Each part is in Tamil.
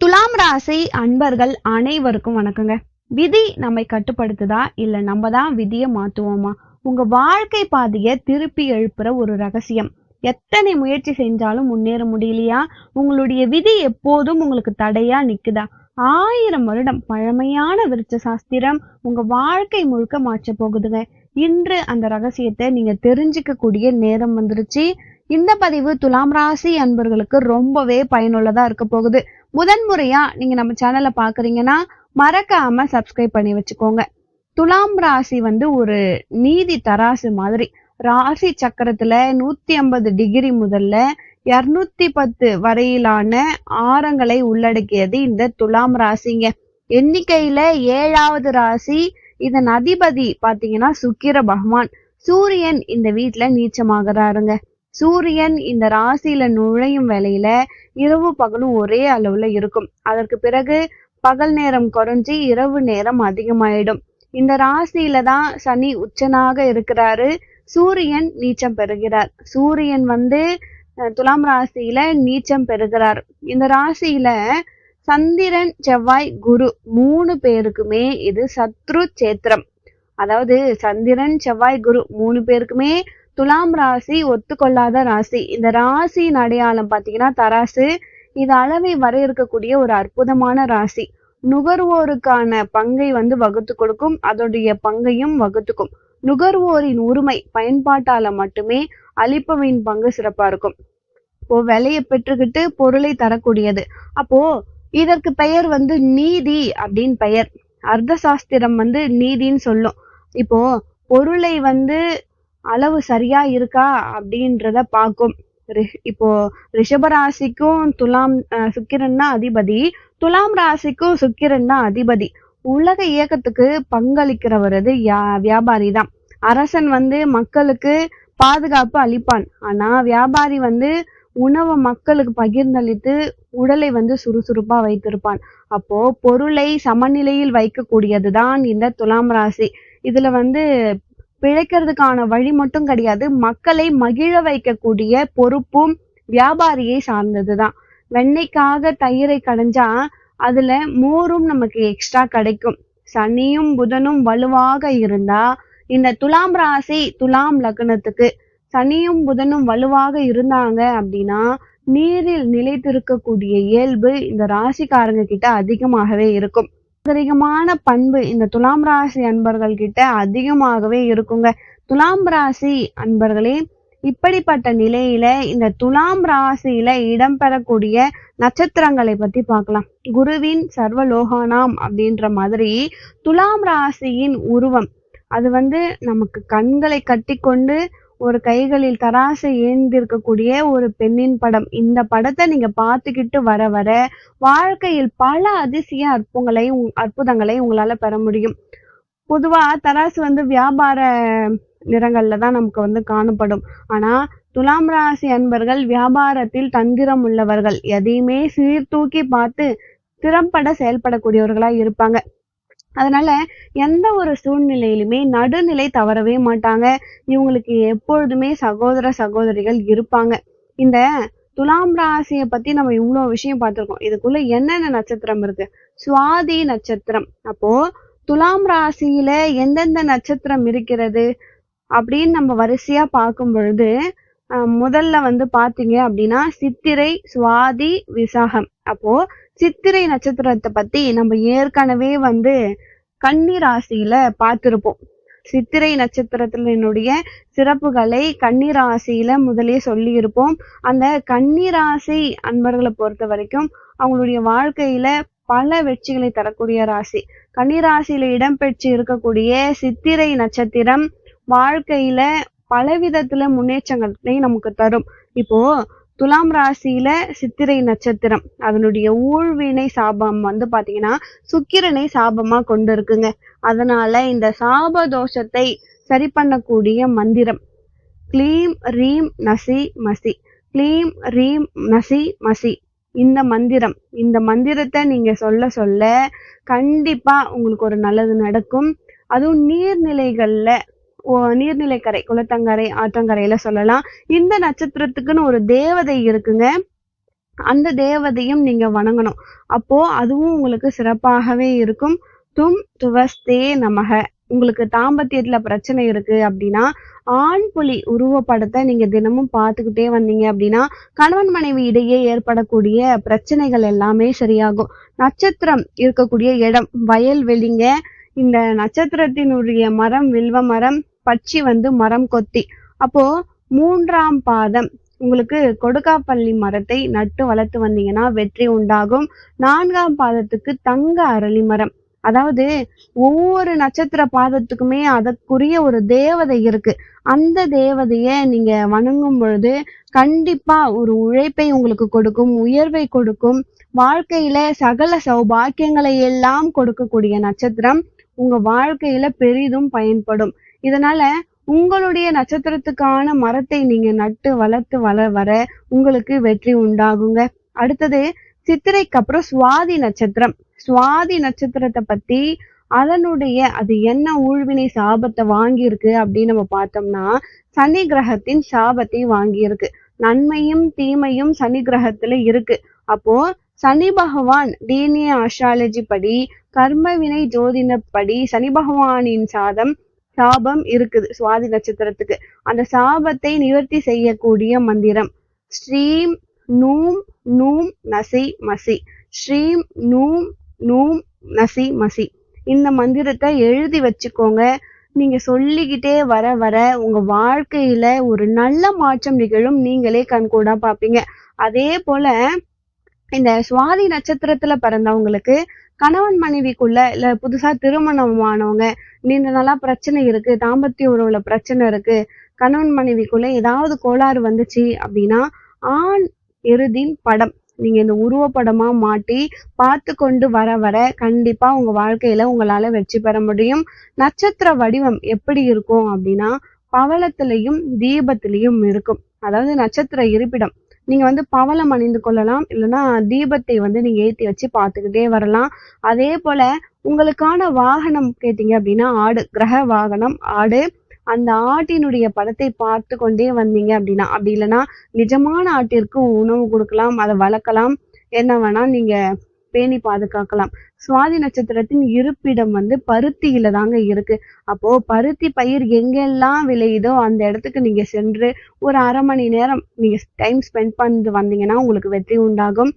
துலாம் ராசி அன்பர்கள் அனைவருக்கும் வணக்கங்க. விதி நம்மை கட்டுப்படுத்துதா? இல்ல நம்ம தான் விதியை மாத்துவோமா? உங்க வாழ்க்கை பாதையை திருப்பி எழுப்புற ஒரு ரகசியம். எத்தனை முயற்சி செஞ்சாலும் முன்னேற முடியலையா? உங்களுடைய விதி எப்போதும் உங்களுக்கு தடையா நிக்குதா? ஆயிரம் வருடம் பழமையான விருட்ச சாஸ்திரம் உங்க வாழ்க்கை முழுக்க மாற்ற போகுதுங்க. இன்று அந்த ரகசியத்தை நீங்க தெரிஞ்சுக்க கூடிய நேரம் வந்துருச்சு. இந்த பதிவு துலாம் ராசி அன்பர்களுக்கு ரொம்பவே பயனுள்ளதா இருக்க போகுது. முதன்முறையா நீங்க நம்ம சேனலை பாக்குறீங்கன்னா மறக்காம சப்ஸ்கிரைப் பண்ணி வச்சுக்கோங்க. துலாம் ராசி வந்து ஒரு நீதி தராசு மாதிரி. ராசி சக்கரத்துல நூத்தி ஐம்பது டிகிரி முதல்ல இருநூத்தி பத்து வரையிலான ஆரங்களை உள்ளடக்கியது இந்த துலாம் ராசிங்க. எண்ணிக்கையில ஏழாவது ராசி இதன் அதிபதி பாத்தீங்கன்னா சுக்கிர பகவான். சூரியன் இந்த வீட்டுல நீச்சமாகறாருங்க. சூரியன் இந்த ராசியில நுழையும் வேலையில இரவு பகலும் ஒரே அளவுல இருக்கும். அதற்கு பிறகு பகல் நேரம் குறைஞ்சி இரவு நேரம் அதிகமாயிடும். இந்த ராசியில தான் சனி உச்சனாக இருக்கிறாரு. சூரியன் நீச்சம் பெறுகிறார். சூரியன் வந்து துலாம் ராசியில நீச்சம் பெறுகிறார். இந்த ராசியில சந்திரன் செவ்வாய் குரு மூணு பேருக்குமே இது சத்ரு சேத்திரம் அதாவது சந்திரன் செவ்வாய் குரு மூணு பேருக்குமே துலாம் ராசி ஒத்துக்கொள்ளாத ராசி. இந்த ராசியின் அடையாளம் பாத்தீங்கன்னா தராசு. இது அளவை வரையறுக்கக்கூடிய ஒரு அற்புதமான ராசி. நுகர்வோருக்கான பங்கை வந்து வகுத்து கொடுக்கும். அதோடைய பங்கையும் வகுத்துக்கும். நுகர்வோரின் உரிமை பயன்பாட்டால மட்டுமே அளிப்பவையின் பங்கு சிறப்பா இருக்கும். இப்போ விலையை பெற்றுக்கிட்டு பொருளை தரக்கூடியது. அப்போ இதற்கு பெயர் வந்து நீதி அப்படின்னு பெயர். அர்த்த சாஸ்திரம் வந்து நீதின்னு சொல்லும். இப்போ பொருளை வந்து அளவு சரியா இருக்கா அப்படின்றத பார்க்கும். இப்போ ரிஷபராசிக்கும் துலாம் சுக்கிரன் தான் அதிபதி. துலாம் ராசிக்கும் சுக்கிரன் தான் அதிபதி. உலக இயக்கத்துக்கு பங்களிக்கிறவரது அது யா- வியாபாரி தான். அரசன் வந்து மக்களுக்கு பாதுகாப்பு அளிப்பான். ஆனா வியாபாரி வந்து உணவை மக்களுக்கு பகிர்ந்தளித்து உடலை வந்து சுறுசுறுப்பா வைத்திருப்பான். அப்போ பொருளை சமநிலையில் வைக்கக்கூடியதுதான் இந்த துலாம் ராசி. இதுல வந்து பிழைக்கிறதுக்கான வழி மட்டும் கிடையாது. மக்களை மகிழ வைக்கக்கூடிய பொறுப்பும் வியாபாரியை சார்ந்ததுதான். வெண்ணெய்க்காக தயிரை கடைஞ்சா அதுல மோரும் நமக்கு எக்ஸ்ட்ரா கிடைக்கும். சனியும் புதனும் வலுவாக இருந்தா இந்த துலாம் ராசி துலாம் லக்னத்துக்கு சனியும் புதனும் வலுவாக இருந்தாங்க அப்படின்னா நீரில் நிலைத்திருக்கக்கூடிய இயல்பு இந்த ராசிக்காரங்க கிட்ட அதிகமாகவே இருக்கும். நாகரிகமான பண்பு இந்த துலாம் ராசி அன்பர்கள் கிட்ட அதிகமாகவே இருக்குங்க. துலாம் ராசி அன்பர்களே இப்படிப்பட்ட நிலையில இந்த துலாம் ராசியில இடம்பெறக்கூடிய நட்சத்திரங்களை பத்தி பார்க்கலாம். குருவின் சர்வலோகானாம் அப்படின்ற மாதிரி துலாம் ராசியின் உருவம். அது வந்து நமக்கு கண்களை கட்டி கொண்டு ஒரு கைகளில் தராசை ஏந்திருக்கக்கூடிய ஒரு பெண்ணின் படம். இந்த படத்தை நீங்க பார்த்துக்கிட்டு வர வர வாழ்க்கையில் பல அதிசய அற்புதங்களை உங்- அற்புதங்களை உங்களால பெற முடியும். பொதுவா தராசு வந்து வியாபார நிறங்கள்ல தான் நமக்கு வந்து காணப்படும். ஆனா துலாம் ராசி அன்பர்கள் வியாபாரத்தில் தந்திரம் உள்ளவர்கள். எதையுமே சீர்தூக்கி பார்த்து திறம்பட செயல்படக்கூடியவர்களா இருப்பாங்க. அதனால எந்த ஒரு சூழ்நிலையிலுமே நடுநிலை தவறவே மாட்டாங்க. இவங்களுக்கு எப்பொழுதுமே சகோதர சகோதரிகள் இருப்பாங்க. இந்த துலாம் ராசியை பத்தி நம்ம இவ்வளவு விஷயம் பார்த்திருக்கோம். இதுக்குள்ள என்னென்ன நட்சத்திரம் இருக்கு? சுவாதி நட்சத்திரம். அப்போ துலாம் ராசியில எந்தெந்த நட்சத்திரம் இருக்கிறது அப்படின்னு நம்ம வரிசையா பார்க்கும் பொழுது முதல்ல வந்து பாத்தீங்க அப்படின்னா சித்திரை சுவாதி விசாகம். அப்போ சித்திரை நட்சத்திரத்தை பத்தி நம்ம ஏற்கனவே வந்து கன்னி ராசியில பார்த்திருப்போம். சித்திரை நட்சத்திரத்தினுடைய சிறப்புகளை கன்னிராசியில முதலே சொல்லி இருப்போம் அந்த கன்னிராசி அன்பர்களை பொறுத்த வரைக்கும் அவங்களுடைய வாழ்க்கையில பல வெற்றிகளை தரக்கூடிய ராசி. கன்னிராசியில இடம்பெற்று இருக்கக்கூடிய சித்திரை நட்சத்திரம் வாழ்க்கையில பலவிதத்துல முன்னேற்றங்களை நமக்கு தரும். இப்போ துலாம் ராசியில சித்திரை நட்சத்திரம். அதனுடைய ஊழ்வினை சாபம் வந்து பாத்தீங்கன்னா சுக்கிரனை சாபமா கொண்டு இருக்குங்க அதனால இந்த சாப தோஷத்தை சரி பண்ணக்கூடிய மந்திரம். க்ளீம் ரீம் நசி மசி. க்ளீம் ரீம் நசி மசி. இந்த மந்திரம். இந்த மந்திரத்தை நீங்க சொல்ல சொல்ல கண்டிப்பா உங்களுக்கு ஒரு நல்லது நடக்கும். அதுவும் நீர்நிலைகள்ல நீர்நிலைக்கரை குளத்தங்கரை ஆற்றங்கரையில சொல்லலாம். இந்த நட்சத்திரத்துக்குன்னு ஒரு தேவதை இருக்குங்க. அந்த தேவதையும் நீங்க வணங்கணும். அப்போ அதுவும் உங்களுக்கு சிறப்பாகவே இருக்கும். தும் துவஸ்தே நமக. உங்களுக்கு தாம்பத்தியத்துல பிரச்சனை இருக்கு அப்படின்னா ஆண் புலி உருவப்படத்தை நீங்க தினமும் பார்த்துக்கிட்டே வந்தீங்க அப்படின்னா கணவன் மனைவி இடையே ஏற்படக்கூடிய பிரச்சனைகள் எல்லாமே சரியாகும். நட்சத்திரம் இருக்கக்கூடிய இடம் வயல் வெளிங்க. இந்த நட்சத்திரத்தினுடைய மரம் வில்வ மரம் பச்சி வந்து மரம் கொத்தி. அப்போ மூன்றாம் பாதம் உங்களுக்கு கொடுக்காப்பள்ளி மரத்தை நட்டு வளர்த்து வந்தீங்கன்னா வெற்றி உண்டாகும். நான்காம் பாதத்துக்கு தங்க அரளி மரம். அதாவது ஒவ்வொரு நட்சத்திர பாதத்துக்குமே அதற்குரிய ஒரு தேவதை இருக்கு. அந்த தேவதைய நீங்க வணங்கும் பொழுது கண்டிப்பா ஒரு உழைப்பை உங்களுக்கு கொடுக்கும் உயர்வை கொடுக்கும். வாழ்க்கையில சகல சௌபாக்கியங்களை எல்லாம் கொடுக்கக்கூடிய நட்சத்திரம் உங்க வாழ்க்கையில பெரிதும் பயன்படும். இதனால உங்களுடைய நட்சத்திரத்துக்கான மரத்தை நீங்க நட்டு வளர்த்து வளர வர உங்களுக்கு வெற்றி உண்டாகுங்க. அடுத்தது சித்திரைக்கு அப்புறம் சுவாதி நட்சத்திரம். சுவாதி நட்சத்திரத்தை பத்தி அதனுடைய அது என்ன ஊழ்வினை சாபத்தை வாங்கியிருக்கு அப்படின்னு நம்ம பார்த்தோம்னா சனி கிரகத்தின் சாபத்தை வாங்கியிருக்கு. நன்மையும் தீமையும் சனி கிரகத்துல இருக்கு. அப்போ சனி பகவான் டிஎன்ஏ ஆஸ்ட்ராலஜி படி கர்மவினை ஜோதினப்படி சனி பகவானின் சாதம் சாபம் இருக்குது சுவாதி நட்சத்திரத்துக்கு. அந்த சாபத்தை நிவர்த்தி செய்யக்கூடிய மந்திரம். ஸ்ரீம் நூம் நூம் நசி மசி. ஸ்ரீம் நூம் நூம் நசி மசி. இந்த மந்திரத்தை எழுதி வச்சுக்கோங்க. நீங்க சொல்லிக்கிட்டே வர வர உங்க வாழ்க்கையில ஒரு நல்ல மாற்றம் நிகழும் நீங்களே கண்கூடா பாப்பீங்க அதே போல இந்த சுவாதி நட்சத்திரத்துல பிறந்தவங்களுக்கு கணவன் மனைவிக்குள்ள இல்ல புதுசா திருமணமானவங்க நீண்ட நாளா பிரச்சனை இருக்கு தாம்பத்திய உறவுல பிரச்சனை இருக்கு கணவன் மனைவிக்குள்ள ஏதாவது கோளாறு வந்துச்சு அப்படின்னா ஆண் எருதின் படம். நீங்க இந்த உருவப்படமா மாட்டி பார்த்து கொண்டு வர வர கண்டிப்பா உங்க வாழ்க்கையில உங்களால வெற்றி பெற முடியும். நட்சத்திர வடிவம் எப்படி இருக்கும் அப்படின்னா பவளத்திலையும் தீபத்திலையும் இருக்கும். அதாவது நட்சத்திர இருப்பிடம். நீங்க வந்து பவளம் அணிந்து கொள்ளலாம். இல்லைன்னா தீபத்தை வந்து நீங்க ஏற்றி வச்சு பார்த்துக்கிட்டே வரலாம். அதே போல உங்களுக்கான வாகனம் கேட்டீங்க அப்படின்னா ஆடு கிரக வாகனம் ஆடு. அந்த ஆட்டினுடைய படத்தை பார்த்து கொண்டே வந்தீங்க அப்படின்னா அப்படி இல்லைன்னா நிஜமான ஆட்டிற்கு உணவு கொடுக்கலாம் அதை வளர்க்கலாம். என்ன வேணா நீங்க பேணி பாதுகாக்கலாம். சுவாதி நட்சத்திரத்தின் இருப்பிடம் வந்து பருத்தியில தாங்க இருக்கு. அப்போ பருத்தி பயிர் எங்கெல்லாம் விளையுதோ அந்த இடத்துக்கு நீங்க சென்று ஒரு அரை மணி நேரம் நீங்க டைம் ஸ்பெண்ட் பண்ணிட்டு வந்தீங்கன்னா உங்களுக்கு வெற்றி உண்டாகும்.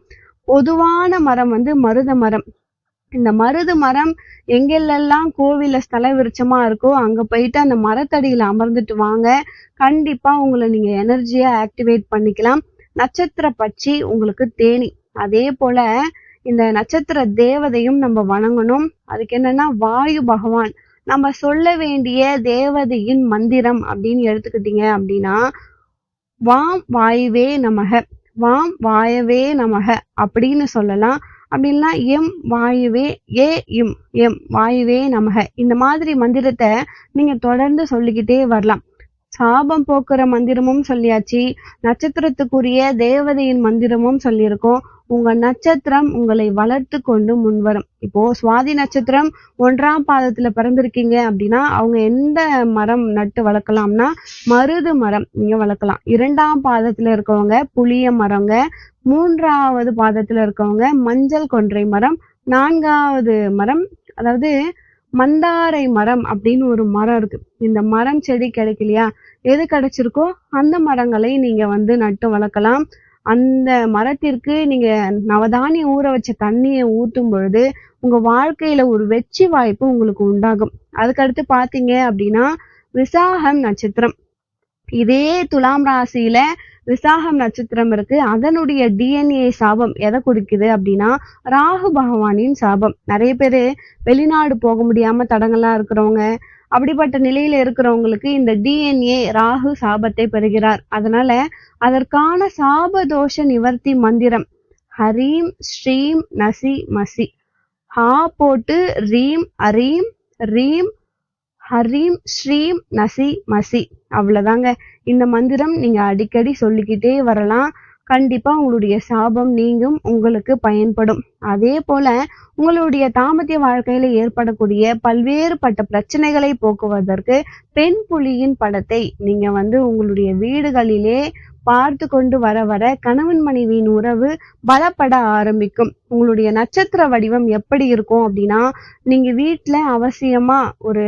பொதுவான மரம் வந்து மருத மரம். இந்த மருது மரம் எங்கெல்லாம் கோவில ஸ்தல விருட்சமா இருக்கோ அங்க போயிட்டு அந்த மரத்தடியில அமர்ந்துட்டு வாங்க. கண்டிப்பா உங்களை நீங்க எனர்ஜியா ஆக்டிவேட் பண்ணிக்கலாம். நட்சத்திர பட்சி உங்களுக்கு தேனி. அதே போல இந்த நட்சத்திர தேவதையும் நம்ம வணங்கணும். அதுக்கு என்னன்னா வாயு பகவான். நம்ம சொல்ல வேண்டிய தேவதையின் மந்திரம் அப்படின்னு எடுத்துக்கிட்டீங்க அப்படின்னா வாம் வாயுவே நமக வாம் வாயவே நமக அப்படின்னு சொல்லலாம். அப்படின்னா எம் வாயுவே ஏ இம் எம் வாயுவே நமக இந்த மாதிரி மந்திரத்தை நீங்க தொடர்ந்து சொல்லிக்கிட்டே வரலாம். சாபம் போக்குற மந்திரமும் சொல்லியாச்சு. நட்சத்திரத்துக்குரிய தேவதையின் மந்திரமும் சொல்லியிருக்கோம். உங்க நட்சத்திரம் உங்களை வளர்த்து கொண்டு முன்வரும். இப்போ சுவாதி நட்சத்திரம் ஒன்றாம் பாதத்துல பிறந்திருக்கீங்க அப்படின்னா அவங்க எந்த மரம் நட்டு வளர்க்கலாம்னா மருது மரம் நீங்க வளர்க்கலாம். இரண்டாம் பாதத்துல இருக்கவங்க புளிய மரங்க மூன்றாவது பாதத்துல இருக்கவங்க மஞ்சள் கொன்றை மரம் நான்காவது மரம் அதாவது மந்தாரை மரம் அப்படின்னு ஒரு மரம் இருக்கு. இந்த மரம் செடி கிடைக்கலையா? எது கிடைச்சிருக்கோ அந்த மரங்களை நீங்க வந்து நட்டு வளர்க்கலாம். அந்த மரத்திற்கு நீங்க நவதானியம் ஊற வச்ச தண்ணியை ஊத்தும் பொழுது உங்க வாழ்க்கையில ஒரு வெற்றி வாய்ப்பு உங்களுக்கு உண்டாகும். அதுக்கடுத்து பாத்தீங்க அப்படின்னா விசாகம் நட்சத்திரம். இதே துலாம் ராசியில விசாகம் நட்சத்திரம் இருக்கு. அதனுடைய டிஎன்ஏ சாபம் எதை கொடுக்குது அப்படின்னா ராகு பகவானின் சாபம். நிறைய பேரு வெளிநாடு போக முடியாம தடங்கலா இருக்கிறவங்க அப்படிப்பட்ட நிலையில இருக்கிறவங்களுக்கு இந்த டிஎன்ஏ ராகு சாபத்தை பெறுகிறார். அதனால அதற்கான சாபதோஷ நிவர்த்தி மந்திரம் ஹரீம் ஸ்ரீம் நசி மசி. ஹா போட்டு ரீம் அரீம் ரீம் ஹரீம் ஸ்ரீம் நசி மசி. அவ்வளவுதாங்க. இந்த மந்திரம் நீங்க அடிக்கடி சொல்லிக்கிட்டே வரலாம். கண்டிப்பாக உங்களுடைய சாபம் நீங்கும் உங்களுக்கு பயன்படும். அதே போல உங்களுடைய தாமத்திய வாழ்க்கையில ஏற்படக்கூடிய பல்வேறுபட்ட பிரச்சனைகளை போக்குவதற்கு பெண் புலியின் படத்தை நீங்க வந்து உங்களுடைய வீடுகளிலே பார்த்து கொண்டு வர வர கணவன் மனைவியின் உறவு பலப்பட ஆரம்பிக்கும். உங்களுடைய நட்சத்திர வடிவம் எப்படி இருக்கும் அப்படின்னா நீங்க வீட்டில் அவசியமா ஒரு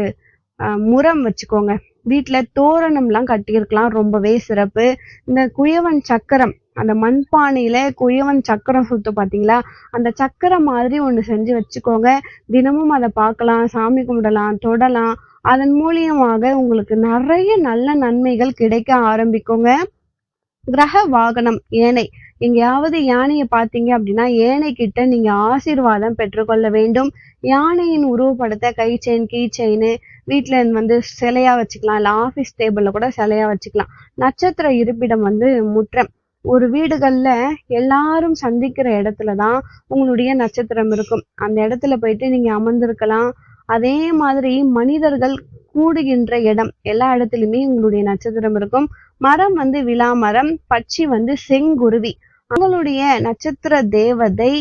முறம் வச்சுக்கோங்க. வீட்டில் தோரணம்லாம் கட்டியிருக்கலாம் ரொம்பவே சிறப்பு. இந்த குயவன் சக்கரம் அந்த மண்பானையில குயவன் சக்கரம் சுத்து பாத்தீங்களா? அந்த சக்கரம் மாதிரி ஒண்ணு செஞ்சு வச்சுக்கோங்க. தினமும் அதை பார்க்கலாம் சாமி கும்பிடலாம் தொடலாம். அதன் மூலியமாக உங்களுக்கு நிறைய நல்ல நன்மைகள் கிடைக்க ஆரம்பிக்குங்க. கிரக வாகனம் யானை எங்கேயாவது யானையை பார்த்தீங்க அப்படின்னா யானை கிட்ட நீங்க ஆசீர்வாதம் பெற்றுக்கொள்ள வேண்டும். யானையின் உருவப்படத்தை கை செயின் கீ செயின் வீட்டுல வந்து சிலையா வச்சுக்கலாம். இல்ல ஆபீஸ் டேபிள்ல கூட சிலையா வச்சுக்கலாம். நட்சத்திர இருப்பிடம் வந்து முற்றம். ஒரு வீடுகள்ல எல்லாரும் சந்திக்கிற இடத்துல தான் உங்களுடைய நட்சத்திரம் இருக்கும். அந்த இடத்துல போயிட்டு நீங்க அமர்ந்திருக்கலாம். அதே மாதிரி மனிதர்கள் கூடுகின்ற இடம் எல்லா இடத்துலையுமே உங்களுடைய நட்சத்திரம் இருக்கும். மரம் வந்து விழா மரம் பட்சி வந்து செங்குருவி. உங்களுடைய நட்சத்திர தேவதை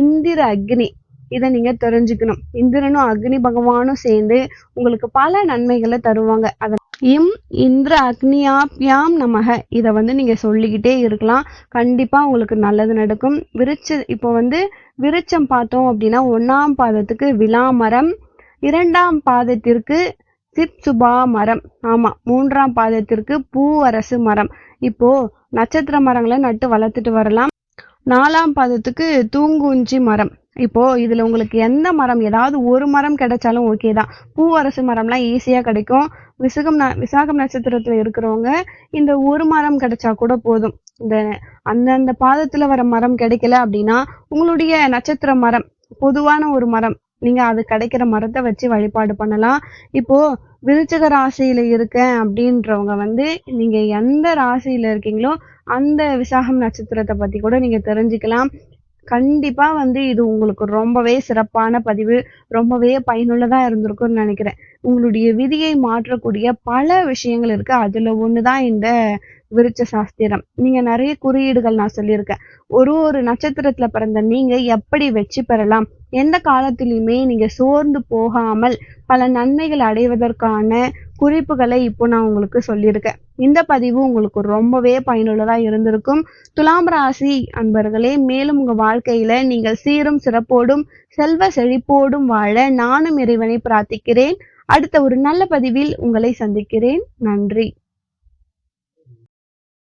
இந்திர அக்னி. இதை நீங்க தெரிஞ்சுக்கணும். இந்திரனும் அக்னி பகவானும் சேர்ந்து உங்களுக்கு பல நன்மைகளை தருவாங்க. அத இம் இந்திர அக்னியாப்யாம் நமக. இதை வந்து நீங்கள் சொல்லிக்கிட்டே இருக்கலாம். கண்டிப்பாக உங்களுக்கு நல்லது நடக்கும். விருச்ச இப்போ வந்து விருச்சம் பார்த்தோம் அப்படின்னா ஒன்றாம் பாதத்துக்கு விலா மரம் இரண்டாம் பாதத்திற்கு சிப்சுபா மரம் ஆமாம் மூன்றாம் பாதத்திற்கு பூவரசு மரம். இப்போ நட்சத்திர மரங்களை நட்டு வளர்த்துட்டு வரலாம். நாலாம் பாதத்துக்கு தூங்குஞ்சி மரம். இப்போ இதில் உங்களுக்கு எந்த மரம் ஏதாவது ஒரு மரம் கிடைச்சாலும் ஓகே தான். பூவரசு மரம்லாம் ஈஸியாக கிடைக்கும். விசுகம் ந விசாகம் நட்சத்திரத்தில் இருக்கிறவங்க இந்த ஒரு மரம் கிடைச்சா கூட போதும். இந்த அந்தந்த பாதத்தில் வர மரம் கிடைக்கல அப்படின்னா உங்களுடைய நட்சத்திர மரம் பொதுவான ஒரு மரம் நீங்கள் அது கிடைக்கிற மரத்தை வச்சு வழிபாடு பண்ணலாம். இப்போது விருச்சிக ராசியில் இருக்கேன் அப்படின்றவங்க வந்து நீங்கள் எந்த ராசியில் இருக்கீங்களோ அந்த விசாகம் நட்சத்திரத்தை பற்றி கூட நீங்கள் தெரிஞ்சுக்கலாம். கண்டிப்பா வந்து இது உங்களுக்கு ரொம்பவே சிறப்பான பதிவு ரொம்பவே பயனுள்ளதா இருந்திருக்கும்னு நினைக்கிறேன். உங்களுடைய விதியை மாற்றக்கூடிய பல விஷயங்கள் இருக்கு. அதுல ஒண்ணுதான் இந்த விருச்ச சாஸ்திரம். நீங்க நிறைய குறியீடுகள் நான் சொல்லியிருக்கேன். ஒரு ஒரு நட்சத்திரத்துல பிறந்த நீங்க எப்படி வெற்றி பெறலாம்? எந்த காலத்திலுமே நீங்க சோர்ந்து போகாமல் பல நன்மைகள் அடைவதற்கான குறிப்புகளை இப்போ நான் உங்களுக்கு சொல்லியிருக்கேன். இந்த பதிவு உங்களுக்கு ரொம்பவே பயனுள்ளதாக இருந்திருக்கும். துலாம் ராசி அன்பர்களே மேலும் உங்கள் வாழ்க்கையில் நீங்கள் சீரும் சிறப்போடும் செல்வ செழிப்போடும் வாழ நானும் இறைவனை பிரார்த்திக்கிறேன். அடுத்த ஒரு நல்ல பதிவில் உங்களை சந்திக்கிறேன். நன்றி.